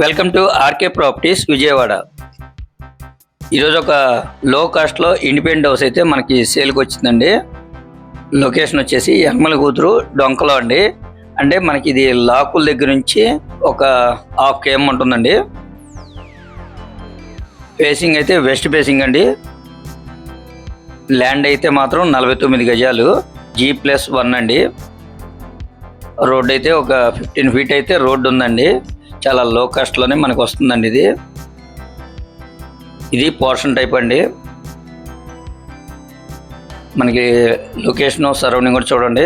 Welcome to RK properties Vijayawada. ఈరోజు ఒక లో కాస్ట్లో ఇండిపెండెంట్ హౌస్ అయితే మనకి సేల్కి వచ్చిందండి. లొకేషన్ వచ్చేసి యనమల కూతురు డొంకలో అండి. అంటే మనకి ఇది లాకుల దగ్గర నుంచి ఒక హాఫ్ కేఎం ఉంటుందండి. ఫేసింగ్ అయితే వెస్ట్ ఫేసింగ్ అండి. ల్యాండ్ అయితే మాత్రం నలభై తొమ్మిది గజాలు. జీ ప్లస్ వన్ అండి. రోడ్ అయితే ఒక ఫిఫ్టీన్ ఫీట్ అయితే రోడ్డు ఉందండి. చాలా లో కాస్ట్లోనే మనకు వస్తుందండి ఇది. ఇది పోర్షన్ టైప్ అండి. మనకి లొకేషన్ సరౌండింగ్ కూడా చూడండి.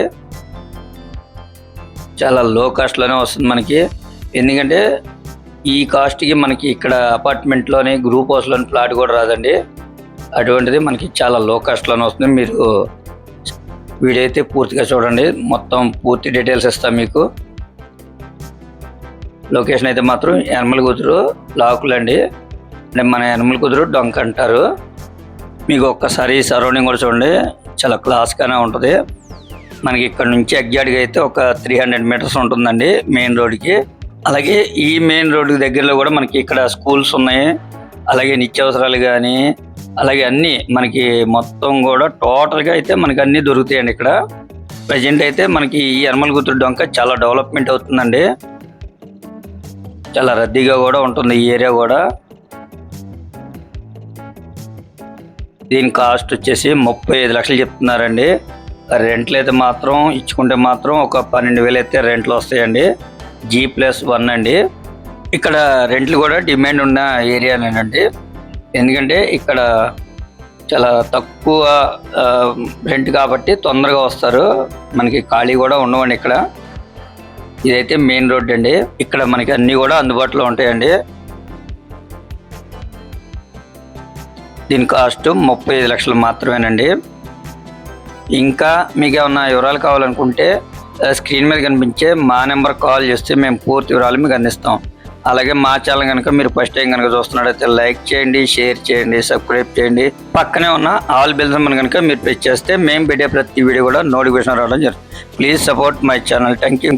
చాలా లో కాస్ట్లోనే వస్తుంది మనకి. ఎందుకంటే ఈ కాస్ట్కి మనకి ఇక్కడ అపార్ట్మెంట్లోని గ్రూప్ హౌస్లోని ఫ్లాట్ కూడా రాదండి. అటువంటిది మనకి చాలా లో కాస్ట్లోనే వస్తుంది. మీరు వీడియో అయితే పూర్తిగా చూడండి. మొత్తం పూర్తి డీటెయిల్స్ ఇస్తాం మీకు. లొకేషన్ అయితే మాత్రం ఎనమల కుదురు లాకులు అండి అంటే మన ఎనమల కుదురు డొంక అంటారు. మీకు ఒక్కసారి సరౌండింగ్ కూడా చూడండి. చాలా క్లాస్గానే ఉంటుంది. మనకి ఇక్కడ నుంచి ఎగ్జాక్ట్గా అయితే ఒక త్రీ హండ్రెడ్ మీటర్స్ ఉంటుందండి మెయిన్ రోడ్కి. అలాగే ఈ మెయిన్ రోడ్డు దగ్గరలో కూడా మనకి ఇక్కడ స్కూల్స్ ఉన్నాయి. అలాగే నిత్యావసరాలు కానీ అలాగే అన్నీ మనకి మొత్తం కూడా టోటల్గా అయితే మనకి అన్నీ దొరుకుతాయండి ఇక్కడ. ప్రజెంట్ అయితే మనకి ఈ యనమల గుత్తుడు డొంక చాలా డెవలప్మెంట్ అవుతుందండి. చాలా రద్దీగా కూడా ఉంటుంది ఈ ఏరియా కూడా. దీని కాస్ట్ వచ్చేసి ముప్పై ఐదు లక్షలు చెప్తున్నారండి. రెంట్లు అయితే మాత్రం ఇచ్చుకుంటే మాత్రం ఒక పన్నెండు వేలు అయితే రెంట్లు వస్తాయండి. జీ ప్లస్ వన్ అండి. ఇక్కడ రెంట్లు కూడా డిమాండ్ ఉన్న ఏరియానేనండి. ఎందుకంటే ఇక్కడ చాలా తక్కువ రెంట్ కాబట్టి తొందరగా వస్తారు. మనకి ఖాళీ కూడా ఉండవండి ఇక్కడ. ఇదైతే మెయిన్ రోడ్ అండి. ఇక్కడ మనకి అన్ని కూడా అందుబాటులో ఉంటాయండి. దీని కాస్ట్ ముప్పై ఐదు లక్షలు మాత్రమేనండి. ఇంకా మీకు ఏమన్నా వివరాలు కావాలనుకుంటే స్క్రీన్ మీద కనిపించే మా నెంబర్ కాల్ చేస్తే మేము పూర్తి వివరాలు మీకు అందిస్తాం. అలాగే మా ఛానల్ కనుక మీరు ఫస్ట్ టైం కనుక చూస్తున్నట్టయితే లైక్ చేయండి షేర్ చేయండి సబ్స్క్రైబ్ చేయండి. పక్కనే ఉన్న ఆల్ బిల్స్ మన కనుక మీరు ప్రెస్ చేస్తే మేము పెట్టే ప్రతి వీడియో కూడా నోటిఫికేషన్ రావడం జరుగుతుంది. Please support my channel. Thank you.